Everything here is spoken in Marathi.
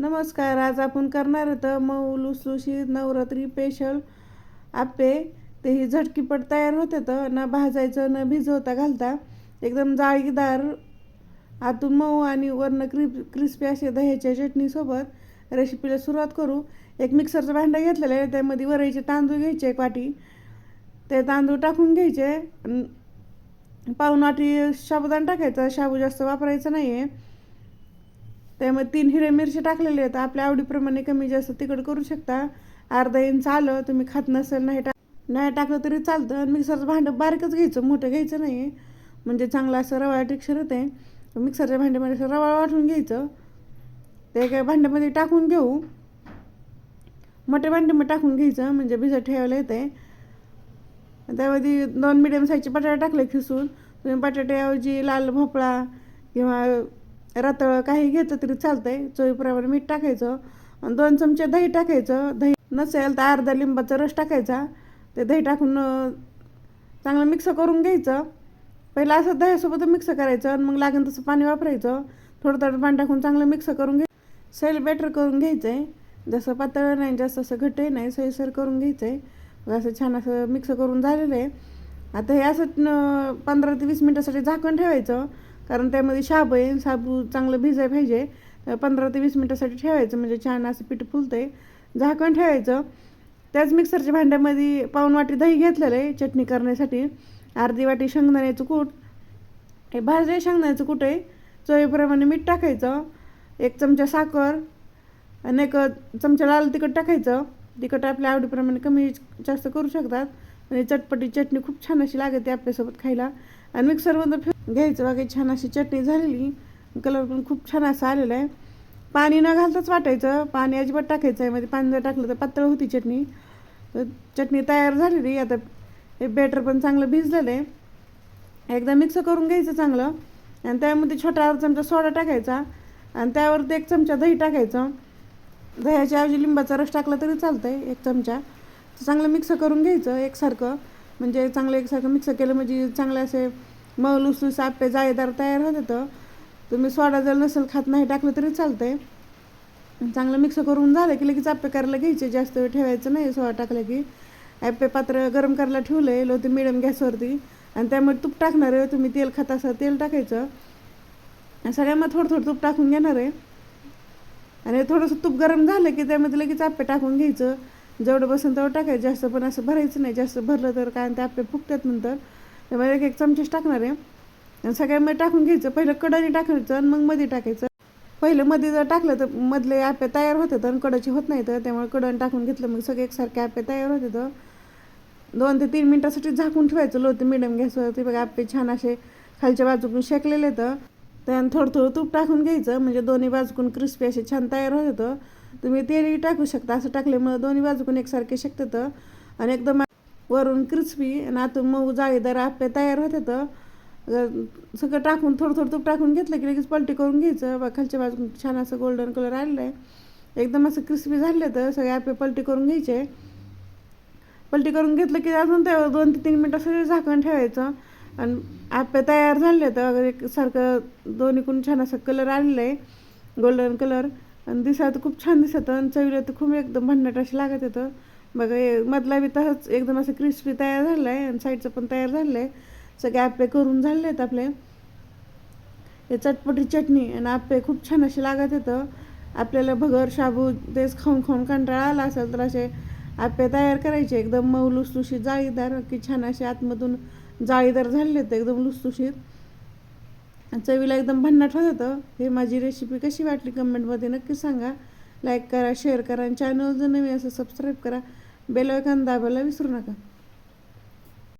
नमस्कार आज आपण करणार तर मऊ लुसलुशी नवरात्री स्पेशल आप्पे. ते ही झटकीपट तयार होते तर न भाजायचं न भिजवता घालता. एकदम जाळीदार आतून मऊ आणि वरनं क्रिप क्रिस्पी असे दह्याच्या चटणीसोबत रेसिपीला सुरुवात करू. एक मिक्सरचं भांडं घेतलेलं आहे त्यामध्ये वरईचे तांदूळ घ्यायचे एक वाटी. ते तांदूळ टाकून घ्यायचे. पाहुणाटी पाऊण वाटी साबुदाणा टाकायचा शाबू जास्त वापरायचं नाही आहे त्यामुळे तीन हिरे मिरची टाकलेले आहेत. आपल्या आवडीप्रमाणे कमी जास्त तिखट करू शकता. अर्धा इंच आलं तुम्ही खात नसेल नाही टाक नाही टाकलं तरी चालतं. आणि मिक्सरचं भांडं बारीकच घ्यायचं मोठं घ्यायचं नाही म्हणजे चांगलं असं रवाळ टेक्स्चर होते मिक्सरच्या भांड्यामध्ये असं रवाळ वाटून घ्यायचं. ते काय भांड्यामध्ये टाकून घेऊ. मोठ्या भांड्यामध्ये टाकून घ्यायचं म्हणजे भिजत ठेवायला येते त्यामध्ये दोन मिडियम साईजचे बटाटे टाकले खिसून. तुम्ही बटाट्याऐवजी लाल भोपळा किंवा रताळं काही घेतलं तरी चालतंय. चवीप्रमाणे मीठ टाकायचं. आणि दोन चमचे दही टाकायचं. दही नसेल तर अर्धा लिंबाचा रस टाकायचा. ते दही टाकून चांगलं मिक्स करून घ्यायचं. पहिलं असं दह्यासोबत मिक्स करायचं आणि मग लागेल तसं पाणी वापरायचं. थोडं थोडं पाणी टाकून चांगलं मिक्स करून घे सैल बेटर करून घ्यायचं आहे जसं पातळ नाही जास्त असं घटही नाही सैसर करून घ्यायचं आहे मग असं छान असं मिक्स करून झालेलं आहे. आता हे असं पंधरा ते वीस मिनटासाठी झाकण ठेवायचं. कारण त्यामध्ये शाबू आहे शाबू चांगलं भिजाय पाहिजे. पंधरा ते वीस मिनटासाठी ठेवायचं म्हणजे छान असं पीठ फुलतंय. झाकण ठेवायचं. त्याच मिक्सरच्या भांड्यामध्ये पाऊन वाटी दही घेतलेलं आहे चटणी करण्यासाठी. अर्धी वाटी शेंगदाण्याचं कूट. हे भाजले शेंगदाण्याचं कूट आहे. चवीप्रमाणे मीठ टाकायचं. एक चमचा साखर आणि एक चमचा लाल तिखट टाकायचं. तिखट आपल्या आवडीप्रमाणे कमी जास्त करू शकतात. आणि चटपटी चटणी खूप छान अशी लागते आपल्यासोबत खायला. आणि मिक्सरमधून फिर घ्यायचं बाकी छान अशी चटणी झालेली. कलर पण खूप छान असा आलेला आहे. पाणी न घालताच वाटायचं. पाणी अजिबात टाकायचं आहे मध्ये पाणी जर टाकलं तर पातळ होती चटणी. तर चटणी तयार झालेली. आता हे बॅटर पण चांगलं भिजलेलं आहे. एकदा मिक्स करून घ्यायचं चांगलं. आणि त्यामध्ये छोटा अर्धा चमचा सोडा टाकायचा. आणि त्यावरती एक चमचा दही टाकायचं. दह्याच्या ऐवजी लिंबाचा रस टाकला तरी चालतं आहे एक चमचा. चांगलं मिक्स करून घ्यायचं एकसारखं. म्हणजे चांगलं एकसारखं मिक्स केलं म्हणजे चांगले असे मऊ लुसलुस आप्पे जाळेदार तयार होत होतं. तुम्ही सोडा जर नसेल खात नाही टाकलं तरी चालतं आहे चांगलं मिक्स करून झालं की लगेच आप्पे करायला घ्यायचे. जास्त वेळ ठेवायचं नाही सोडा टाकलं की. आप्पे पात्र गरम करायला ठेवलं आहे लो ते मिडियम गॅसवरती आणि त्यामुळे तूप टाकणार आहे तुम्ही तेल खात असाल तेल टाकायचं. आणि सगळ्यांना थोडं थोडं तूप टाकून घेणार आहे. आणि थोडंसं तूप गरम झालं की त्यामध्ये लगेच आप्पे टाकून घ्यायचं. जेवढं बसेल तेवढं टाकायचं. जास्त पण असं भरायचं नाही. जास्त भरलं तर काय ते आप्पे फुकतात नंतर. त्यामुळे एक एक चमचेच टाकणार आहे. आणि सगळ्यामध्ये टाकून घ्यायचं. पहिलं कडाने टाकायचं आणि मग मध्ये टाकायचं. पहिलं मध्ये जर टाकलं तर मधले आप्पे तयार होतात आणि कडाची होत नाही तर त्यामुळे कडण टाकून घेतलं मग सगळे एकसारखे आप्पे तयार होते तर दोन ते तीन मिनटासाठी झाकून ठेवायचं. लो ते मिडियम गॅसवरती बघा आप्पे छान असे खालच्या बाजूकून शेकलेले तर त्यानं थोडं थोडं तूप टाकून घ्यायचं. म्हणजे दोन्ही बाजूकून क्रिस्पी असे छान तयार होत होतं तुम्ही तेलही टाकू शकता. असं टाकल्यामुळं दोन्ही बाजूकून एकसारखे शेकतात. आणि एकदम वरून क्रिस्पी आणि आतून मऊ जाळीदार आप्पे तयार होत सगळं टाकून थोडं थोडं तूप टाकून घेतलं की लगेच पलटी करून घ्यायचं. बा खालच्या बाजून छान असं गोल्डन कलर आलेलं आहे. एकदम असं क्रिस्पी झाले तर सगळे आप्पे पलटी करून घ्यायचे. पलटी करून घेतलं की अजून ते दोन ते तीन मिनटं सगळे झाकण ठेवायचं. आणि आप्पे तयार झाले तर एक सारखं दोन्हीकडून छान असं कलर आलेलं आहे. गोल्डन कलर आणि दिसायला तर खूप छान दिसतं आणि चवीला तर खूप एकदम भन्नाट अशी लागत येतं. बघा मधला बी तसंच एकदम असं क्रिस्पी तयार झालं आहे आणि साईडचं पण तयार झालं आहे सगळे आप्पे करून झाले आहेत आपले. हे चटपटी चटणी आणि आप्पे खूप छान असे लागत येतं. आपल्याला भगर शाबू तेच खाऊन खाऊन कंटाळा आला असेल तर असे आप्पे तयार करायचे. एकदम मऊ लुसलुशीत जाळीदार की छान असे आतमधून जाळीदार झालेले आहेत एकदम लुसलुशीत. चवीला एकदम भन्नाट होत. होतं हे माझी रेसिपी कशी वाटली कमेंटमध्ये नक्की सांगा. लाईक करा शेअर करा आणि चॅनल जर नवीन असं सबस्क्राईब करा. बेल आयकॉन दाबायला विसरू नका.